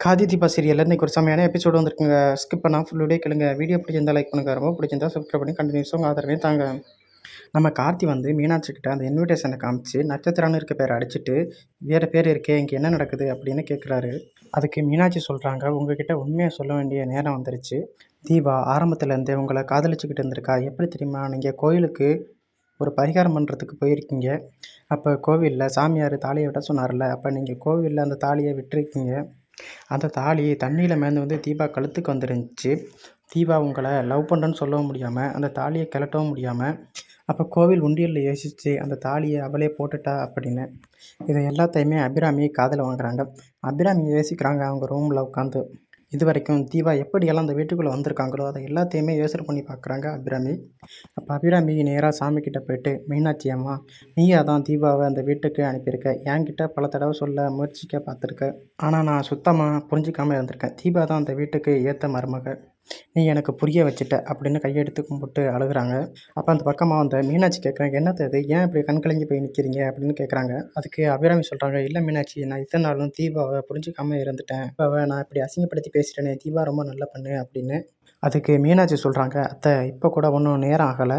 காதி தீபா சீரியலில் இன்றைக்கி ஒரு செமையான எபிசோடு வந்திருக்குங்க. ஸ்கிப் பண்ணால் ஃபுல்லுடே கேளுங்க. வீடியோ பிடிச்சிருந்தா லைக் பண்ணுங்க. ரொம்ப பிடிச்சிருந்தா சப்ஸ்கிரைப் பண்ணி கண்டினியூஸாக உங்கள் ஆதரவே தாங்க. நம்ம கார்த்தி வந்து மீனாட்சிக்கிட்ட அந்த இன்விடேஷனை காமிச்சு நட்சத்திரம்னு இருக்க பேரை அடிச்சுட்டு வேறு பேர் இருக்கே இங்கே என்ன நடக்குது அப்படின்னு கேட்குறாரு அதுக்கு மீனாட்சி சொல்கிறாங்க உங்ககிட்ட உண்மையை சொல்ல வேண்டிய நேரம் வந்துருச்சு. தீபா ஆரம்பத்துலேருந்தே உங்களை காதலிச்சுக்கிட்டு இருந்திருக்கா. எப்படி தெரியுமா? நீங்கள் கோயிலுக்கு ஒரு பரிகாரம் பண்ணுறதுக்கு போயிருக்கீங்க. அப்போ கோவிலில் சாமியார் தாலியை விட சொன்னார்ல. அப்போ நீங்கள் கோவிலில் அந்த தாலியை விட்டுருக்கீங்க. அந்த தாலி தண்ணியில் மேந்து வந்து தீபா கழுத்துக்கு வந்துருந்துச்சு. தீபா உங்களை லவ் பண்ணுறேன்னு சொல்லவும் முடியாமல் அந்த தாலியை கிளட்டவும் முடியாமல் அப்போ கோவில் உண்டியலில் யோசிச்சு அந்த தாலியை அவளே போட்டுட்டா அப்படின்னு. இதை எல்லாத்தையுமே அபிராமி காதில் வாங்குறாங்க. அபிராமி யோசிக்கிறாங்க அவங்க ரூமில் உட்காந்து இது வரைக்கும் தீபா எப்படியெல்லாம் அந்த வீட்டுக்குள்ளே வந்திருக்காங்களோ அதை எல்லாத்தையுமே யோசனை பண்ணி பார்க்குறாங்க அபிராமி. அப்போ அபிராமி நேராக சாமிக்கிட்ட போயிட்டு மீனாட்சி அம்மா நீயா தான் தீபாவை அந்த வீட்டுக்கு அனுப்பியிருக்க. என்கிட்ட பல தடவை சொல்ல முயற்சிக்க பார்த்துருக்க. ஆனால் நான் சுத்தமாக புரிஞ்சிக்காமல் இருந்திருக்கேன். தீபா தான் அந்த வீட்டுக்கு ஏற்ற மருமக. நீ எனக்கு புரிய வச்சுட்ட அப்படின்னு கையெடுத்து கும்பிட்டு அழுகுறாங்க. அப்போ அந்த பக்கமாக வந்த மீனாட்சி கேட்குறாங்க என்னது இது? ஏன் இப்படி கண்கலங்கி போய் நிற்கிறீங்க அப்படின்னு கேட்குறாங்க அதுக்கு அபிராமி சொல்கிறாங்க இல்லை மீனாட்சி நான் இத்தனை நாளும் தீபாவை புரிஞ்சிக்காம இருந்துட்டேன். இப்போ நான் இப்படி அசிங்கப்படுத்தி பேசிட்டேனே தீபா ரொம்ப நல்ல பண்ணு அப்படின்னு அதுக்கு மீனாட்சி சொல்கிறாங்க அத்தை இப்போ கூட ஒன்றும் நேரம் ஆகலை.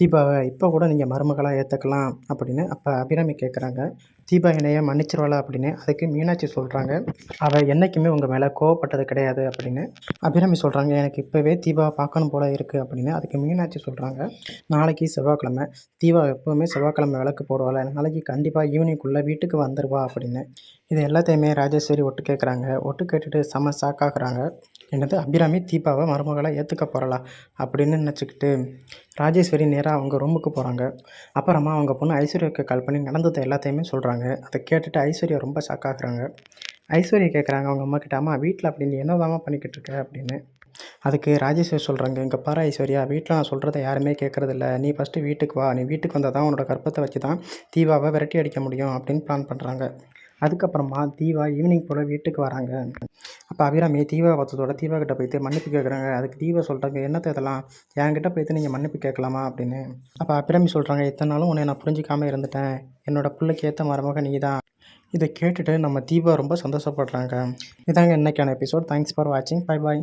தீபாவை இப்போ கூட நீங்கள் மருமகளாக ஏற்றுக்கலாம் அப்படின்னு அப்போ அபிராமி கேட்குறாங்க தீபா என்னைய மன்னிச்சிருவாளா அப்படின்னு அதுக்கு மீனாட்சி சொல்கிறாங்க அவள் என்றைக்குமே உங்கள் மேலே கோவப்பட்டது கிடையாது அப்படின்னு அபிராமி சொல்கிறாங்க எனக்கு இப்போவே தீபாவை பார்க்கணும் போல இருக்குது அப்படின்னு அதுக்கு மீனாட்சி சொல்கிறாங்க நாளைக்கு செவ்வாய்க்கிழமை தீபா எப்போவுமே செவ்வாய்க்கிழமை விளக்கு போடுவாள். நாளைக்கு கண்டிப்பாக ஈவினிங்குள்ளே வீட்டுக்கு வந்துடுவா அப்படின்னு. இது எல்லாத்தையுமே ராஜேஸ்வரி ஒட்டு கேட்குறாங்க ஒட்டு கேட்டுட்டு செம சாக்காகிறாங்க என்னது? அபிராமி தீபாவை மருமகளாக ஏற்றுக்க போகிறலா அப்படின்னு நினச்சிக்கிட்டு ராஜேஸ்வரி நேராக அவங்க ரூமுக்கு போகிறாங்க அப்புறமா அவங்க பொண்ணு ஐஸ்வர்யாவுக்கு கால் பண்ணி நடந்ததை எல்லாத்தையுமே சொல்கிறாங்க அதை கேட்டுட்டு ஐஸ்வர்யா ரொம்ப ஷாக் ஆகுறாங்க. ஐஸ்வர்யா கேட்குறாங்க அவங்க அம்மா கிட்ட அம்மா வீட்டில் அப்படி நீ என்னதாம்மா பண்ணிக்கிட்டு இருக்க? அப்படின்னு. அதுக்கு ராஜேஸ்வரி சொல்கிறாங்க இங்கே பாரு ஐஸ்வர்யா வீட்டில் நான் சொல்கிறத யாருமே கேட்குறதில்ல நீ ஃபஸ்ட்டு வீட்டுக்கு வா. நீ வீட்டுக்கு வந்தால் தான் உன்னோட கற்பத்தை வச்சு தான் தீபாவை விரட்டி அடிக்க முடியும் அப்படின்னு பிளான் பண்ணுறாங்க அதுக்கப்புறமா தீபா ஈவினிங் போல் வீட்டுக்கு வராங்க. அப்போ அபிராமி தீபா பார்த்ததோட தீபா கிட்ட போயிட்டு மன்னிப்பு கேட்குறாங்க அதுக்கு தீபா சொல்கிறாங்க என்னத்தை இதெல்லாம்? என்கிட்ட போயிட்டு நீங்கள் மன்னிப்பு கேட்கலாமா அப்படின்னு. அப்போ அபிராமி சொல்கிறாங்க இத்தனை நாளும் உன்னை நான் புரிஞ்சிக்காமல் இருந்துட்டேன். என்னோட பிள்ளைக்கு ஏற்ற மரமாக நீ தான் இதை கேட்டுட்டு நம்ம தீபா ரொம்ப சந்தோஷப்படுறாங்க. இதாங்க இன்றைக்கான எபிசோட் தேங்க்ஸ் ஃபார் வாட்சிங் பை பாய்